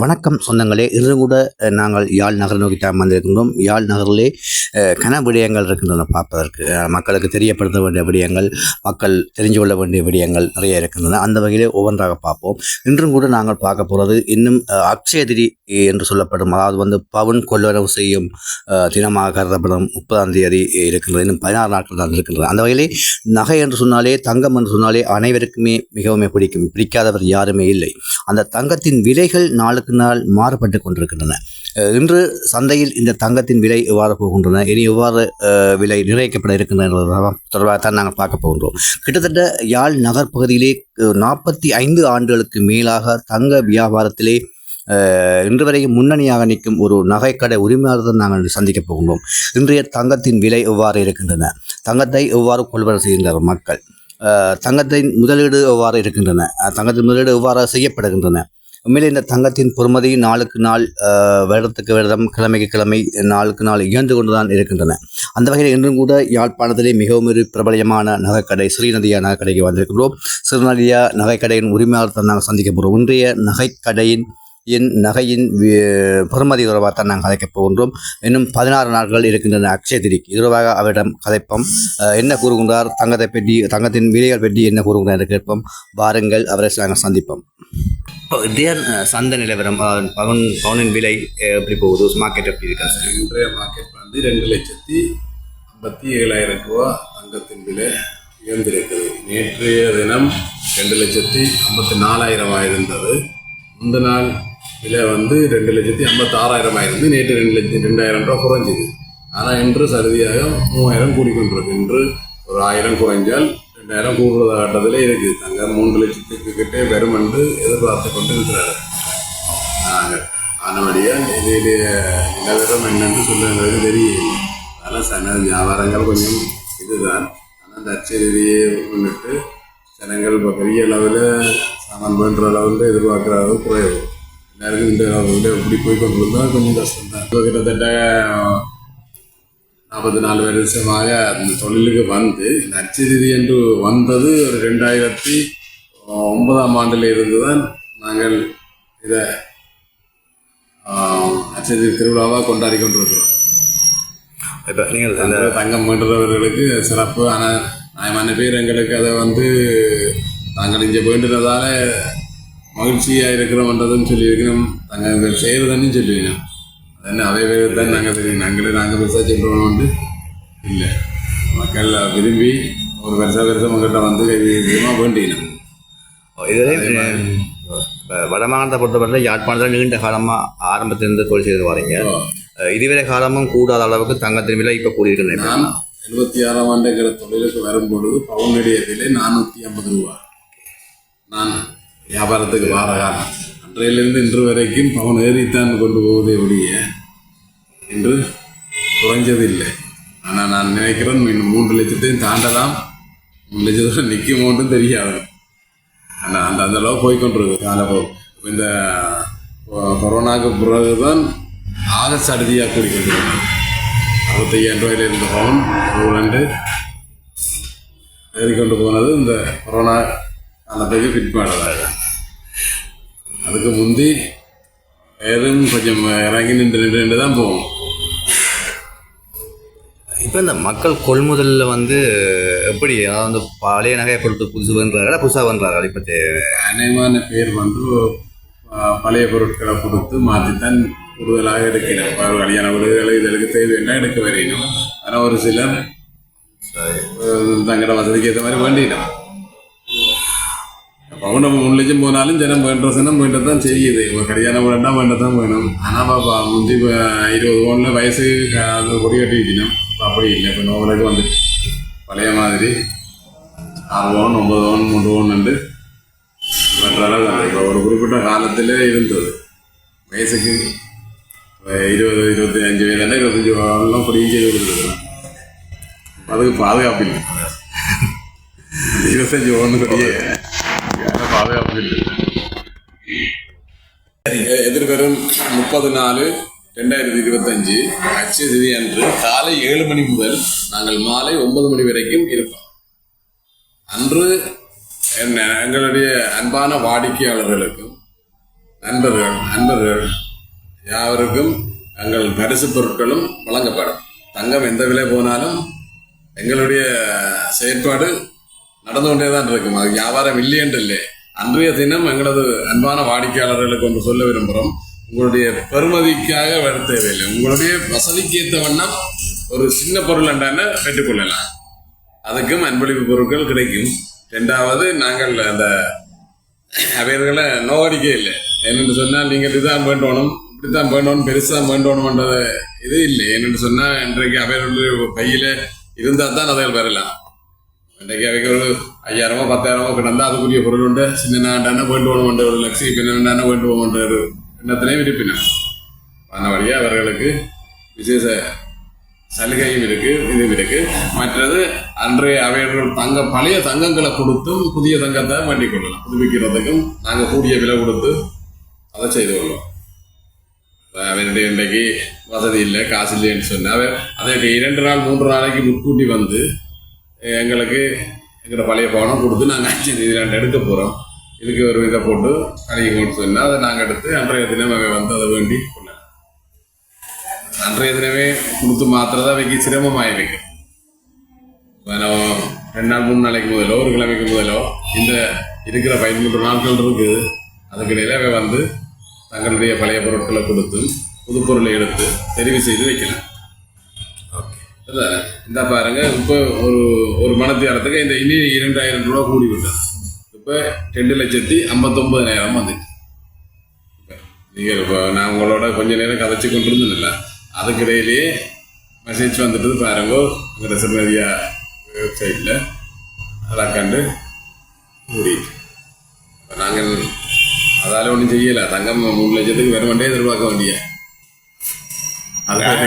வணக்கம் சொந்தங்களே இன்று கூட நாங்கள் யாழ் நகர் நோக்கி தான் வந்திருக்கின்றோம். யாழ் நகரிலே கன விடயங்கள் இருக்கின்றன பார்ப்பதற்கு. மக்களுக்கு தெரியப்படுத்த வேண்டிய விடயங்கள் மக்கள் தெரிஞ்சு கொள்ள வேண்டிய விடயங்கள் நிறைய இருக்கின்றன. அந்த வகையிலே ஒவ்வொன்றாக பார்ப்போம். இன்றும் கூட நாங்கள் பார்க்க போகிறது இன்னும் அக்ஷயதிரி என்று சொல்லப்படும் அதாவது வந்து பவுன் கொள்வனவு செய்யும் தினமாக கருதப்படும் முப்பதாம் தேதி இருக்கின்றது. இன்னும் பதினாறு நாட்கள் தான் இருக்கின்றது. அந்த வகையிலே நகை என்று சொன்னாலே தங்கம் என்று சொன்னாலே அனைவருக்குமே மிகவும் பிடிக்கும். பிடிக்காதவர் யாருமே இல்லை. அந்த தங்கத்தின் விலைகள் நாளுக்கு நாள் மாறுபட்டு கொண்டிருக்கின்றன. இன்று சந்தையில் இந்த தங்கத்தின் விலை எவ்வாறு போகின்றன? இனி எவ்வாறு விலை நிர்ணயிக்கப்பட இருக்கின்றன தொடர்பாக தான் நாங்கள் பார்க்க போகின்றோம். கிட்டத்தட்ட யாழ் நகர் பகுதியிலே நாற்பத்தி ஐந்து ஆண்டுகளுக்கு மேலாக தங்க வியாபாரத்திலே இன்று வரையும் முன்னணியாக நிற்கும் ஒரு நகைக்கடை உரிமையாளர்கள் நாங்கள் சந்திக்கப் போகின்றோம். இன்றைய தங்கத்தின் விலை எவ்வாறு இருக்கின்றன? தங்கத்தை எவ்வாறு கொள்வனவு செய்கின்றனர் மக்கள்? தங்கத்தின் முதலீடு எவ்வாறு இருக்கின்றன? தங்கத்தின் முதலீடு எவ்வாறு செய்யப்படுகின்றன? உண்மையிலே இந்த தங்கத்தின் பொறுமதி நாளுக்கு நாள் வருடத்துக்கு வருடம் கிழமைக்கு கிழமை நாளுக்கு நாள் இயந்து கொண்டு தான் இருக்கின்றன. அந்த வகையில் இன்றும் கூட யாழ்ப்பாணத்திலே மிகவும் ஒரு பிரபலமான நகைக்கடை ஸ்ரீநதியா நகைக்கடைக்கு வந்திருக்கின்றோம். ஸ்ரீநதியா நகைக்கடையின் உரிமையாளர் தான் நாங்கள் சந்திக்க போகிறோம் இன்றைய நகைக்கடையின் என் நகையின் பொறுமதி தொடர்பாக தான் நாங்கள் கதைக்கப் போகின்றோம். இன்னும் பதினாறு நாட்கள் இருக்கின்றன அக்ஷய திரிக்கு இதுவாக அவரிடம் கதைப்போம். என்ன கூறுகின்றார்? தங்கத்தை பற்றி தங்கத்தின் விலைகள் பற்றி என்ன கூறுகின்றார் என்று கேட்போம். வாருங்கள் அவரை நாங்கள் சந்திப்போம். Oh, இப்போ இந்திய uh, சந்தை நிலவரம் பவன் பவுன் பவுனின் விலை uh, எப்படி போகுது? மார்க்கெட் எப்படி இருக்கு? இன்றைய மார்க்கெட் வந்து ரெண்டு லட்சத்தி ஐம்பத்தி ஏழாயிரம் ரூபா தங்கத்தின் விலை உயர்ந்திருக்கிறது. நேற்றைய தினம் ரெண்டு லட்சத்தி ஐம்பத்தி நாலாயிரமாக இருந்தது முந்த நாள் விலை வந்து ரெண்டு லட்சத்தி ஐம்பத்தாறாயிரமாக இருந்து நேற்று ரெண்டு லட்சத்தி ரெண்டாயிரம் ரூபா குறைஞ்சிது. ஆனால் இன்று சருதியாக மூவாயிரம் கூடிக்கொண்டிருக்கு. இன்று ஒரு ஆயிரம் குறைஞ்சால் ரெண்டாயிரம் கூடுதல் ஆட்டத்தில் இருக்குது தங்கம் மூன்று லட்சத்துக்கு கிட்டே வரும் என்று எதிர்பார்த்து கொண்டு இருக்கிறார் நாங்கள் ஆனபடியால் இதில் நிலவரம் என்னென்று சொல்லுங்கிறது தெரியவில்லை. அதனால் சன வியாபாரங்கள் கொஞ்சம் இதுதான். ஆனால் இந்த முன்னிட்டு ஜனங்கள் இப்போ பெரிய அளவில் சாமான் பண்ணுற அளவில் எதிர்பார்க்குற அளவு குறைவு. எல்லாருக்கும் இந்த அளவில் போய் கொண்டு வந்தால் கொஞ்சம் கஷ்டம்தான். இப்போ கிட்டத்தட்ட நாற்பத்தி நாலு வருஷமாக அந்த தொழிலுக்கு வந்து இந்த அச்சரிதி என்று வந்தது ஒரு ரெண்டாயிரத்தி ஒன்பதாம் ஆண்டில் இருந்து தான் நாங்கள் இதை அச்சதி திருவிழாவாக கொண்டாடி கொண்டிருக்கிறோம். இப்போ நீங்கள் அந்த தங்கம் வேண்டுறவர்களுக்கு சிறப்பு. ஆனால் நியாயமான பேர் எங்களுக்கு அதை வந்து தாங்கள் இங்கே வேண்டுறதால மகிழ்ச்சியாக இருக்கிறோம்ன்றதும் சொல்லியிருக்கிறோம். தாங்கள் செய்கிறதுன்னு சொல்லியிருக்கோம் அது வேறு தான் நாங்கள் தெரியும் நாங்களே நாங்கள் பெருசாக சொல்கிறோம் வந்து இல்லை மக்கள் விரும்பி ஒரு வருஷம் வருஷம் உங்கள்கிட்ட வந்து விதமாக வேண்டினோம் இதுவரை வடமாகாணத்தை பொறுத்தவரை யாழ்ப்பாணத்தில் நீண்ட காலமாக ஆரம்பத்திலிருந்து தொழில் செய்து வரீங்க இதுவரை காலமும் கூடாத அளவுக்கு தங்கத்தின் விலை இப்போ கூடியிருக்கிறேன் நான் எழுபத்தி ஆறாம் ஆண்டுங்கிற தொழிலுக்கு வரும்பொழுது பவுனுடைய விலை நானூற்றி ஐம்பது ரூபா நான் வியாபாரத்துக்கு வார காலம் அன்றையிலிருந்து இன்று வரைக்கும் பவுன் ஏறித்தான் கொண்டு போவதே ஒழிய இன்று குறைஞ்சதில்லை. ஆனால் நான் நினைக்கிறேன் இன்னும் மூன்று லட்சத்தையும் தாண்டலாம். மூணு லட்சத்தோட நிற்குமோன்றும் தெரியாது. ஆனால் அந்த அந்த அளவு போய்கொண்டிருக்கு காலப்போ இந்த கொ- கொரோனாவுக்கு பிறகு தான் ஆக சடுதியாக கூடிக்கொண்டிருக்கிறது. அறுபத்தையாயிரம் ரூபாயில் இருந்த பவுன் ரெண்டு ஏறிக்கொண்டு போனது இந்த கொரோனா அந்த பிற்பாடு அதுக்கு முந்தி ஏறும் கொஞ்சம் இறங்கி நின்று நின்று நின்று தான் போகும் இப்போ இந்த மக்கள் கொள்முதலில் வந்து எப்படி அதாவது வந்து பழைய நகையை கொடுத்து புதுசு பண்ணுறாரு புதுசாக பண்ணுறாரு இப்போ அநேகமான பேர் வந்து பழைய பொருட்களை கொடுத்து மாற்றித்தான் கூடுதலாக எடுக்கிறேன் இப்போ கல்யாண வீடுகள் இதற்கு தேவைன்னா எடுக்க வரையணும் ஆனால் ஒரு சிலர் தங்களோட வசதிக்கு ஏற்ற மாதிரி வேண்டிடும் பவுன் நம்ம மூணு லட்சம் போனாலும் ஜனம் வேண்ட சனம் வேண்ட தான் செய்யுது இப்போ கல்யாணம் வேண்டா வேண்ட தான் வேணும் ஆனால் பாப்பா முந்தி இப்ப இருபது பவுனில் வயசு அது கொடி கட்டிக்கணும் இப்போ அப்படி இல்லை இப்போ நோவலுக்கு வந்து பழைய மாதிரி ஆறு ஓன் ஒன்பது ஓன் மூன்று பவுன் உண்டு இப்போ ஒரு குறிப்பிட்ட காலத்தில் இருந்தது வயசுக்கு இருபது இருபத்தி அஞ்சு வயதுல இருபத்தஞ்சி எல்லாம் பொடியும் செய்து கொடுத்துருக்குறோம் அதுக்கு பாதுகாப்பு இல்லை இருபத்தஞ்சி ஒன்று கொடியே பாதுகாப்பு எதிர்வரும் முப்பது நாலு ரெண்டாயிரத்தி இருபத்தஞ்சு அச்சய திதி அன்று காலை ஏழு மணி முதல் நாங்கள் மாலை ஒன்பது மணி வரைக்கும் இருப்போம். அன்று என்ன- எங்களுடைய அன்பான வாடிக்கையாளர்களுக்கும் நண்பர்கள் நண்பர்கள் யாவருக்கும் எங்கள் பரிசு பொருட்களும் வழங்கப்படும். தங்கம் எந்த விலை போனாலும் எங்களுடைய செயற்பாடு நடந்து கொண்டே தான் இருக்கும். அது வியாபாரம் இல்லை என்று இல்லை. அன்றைய தினம் எங்களது அன்பான வாடிக்கையாளர்களுக்கு ஒன்று சொல்ல விரும்புகிறோம். உங்களுடைய பெருமதிக்காக வர தேவையில்லை. உங்களுடைய வசதிக்கு ஏற்ற வண்ணம் ஒரு சின்ன பொருள் என்றான பெற்றுக்கொள்ளலாம் அதுக்கும் அன்பளிப்பு பொருட்கள் கிடைக்கும். ரெண்டாவது நாங்கள் அந்த அவர்களை நோவடிக்கே இல்லை. என்னென்று சொன்னால் நீங்கள் இதுதான் வேண்டணும் இப்படித்தான் வேண்டணும் பெருசாக வேண்டணும்ன்றது இது இல்லை. என்னென்று சொன்னால் இன்றைக்கு அவர்களுடைய பையில் இருந்தால் தான் அதில் வரலாம். இன்றைக்கு அவைக்கு ஒரு ஐயாயிரமோ பத்தாயிரமோ கிடந்தால் அதுக்குரிய பொருள் உண்டு சின்ன நாண்டான வேண்டுவோம் ஒரு லட்சம் பின்னாண்டான வேண்டுவோம் ஒரு எண்ணத்தினையும் இருப்பினோம் ஆனபடியாக அவர்களுக்கு விசேஷ சலுகையும் இருக்கு இதுவும் இருக்கு மற்றது அன்றைய அவையர்கள் தங்க பழைய தங்கங்களை கொடுத்தும் புதிய தங்கத்தை வண்டி கொள்ளலாம் புதுப்பிக்கிறதுக்கும் நாங்கள் கூடிய விலை கொடுத்து அதை செய்து கொள்வோம் அவனுடைய இன்றைக்கு வசதி இல்லை காசு இல்லைன்னு சொன்னால் அவர் இரண்டு நாள் மூன்று நாளைக்கு முன்கூட்டி வந்து எங்களுக்கு எங்களோட பழைய பணம் கொடுத்து நாங்கள் அஞ்சு இது ரெண்டு எடுக்க போகிறோம் இதுக்கு ஒரு இதை போட்டு கடைக்கு கொண்டு சொன்னால் அதை நாங்கள் எடுத்து அன்றைய தினம் வந்து அதை வேண்டி கொள்ளலாம் அன்றைய தினமே கொடுத்து மாத்திரதான் வைக்க சிரமமாக இருக்கு ரெண்டு நாள் மூணு நாளைக்கு முதலோ ஒரு கிழமைக்கு முதலோ இந்த இருக்கிற பதிமூன்று நாட்கள் இருக்குது. அதுக்கிடையில அவை வந்து தங்களுடைய பழைய பொருட்களை கொடுத்து புது பொருளை எடுத்து தெரிவு செய்து வைக்கலாம். இந்த பாருங்க இப்போ ஒரு ஒரு மனத்தியாரத்துக்கு இந்த இனி இரண்டாயிரம் ரூபா கூடி விட்டது இப்போ ரெண்டு லட்சத்தி ஐம்பத்தொம்பதாயிரம் வந்துச்சு. நீங்கள் இப்போ நான் உங்களோட கொஞ்ச நேரம் கதைச்சு கொண்டிருந்தேன்ல அதுக்கிடையிலேயே மெசேஜ் வந்துட்டு பாருங்க உங்களோட சிறுநதியா வெப்சைட்டில் அதை கண்டு மூடிட்டு. நாங்கள் அதால ஒன்றும் செய்யலை. தங்கம் மூணு லட்சத்துக்கு வர வேண்டிய எதிர்பார்க்க வேண்டிய அது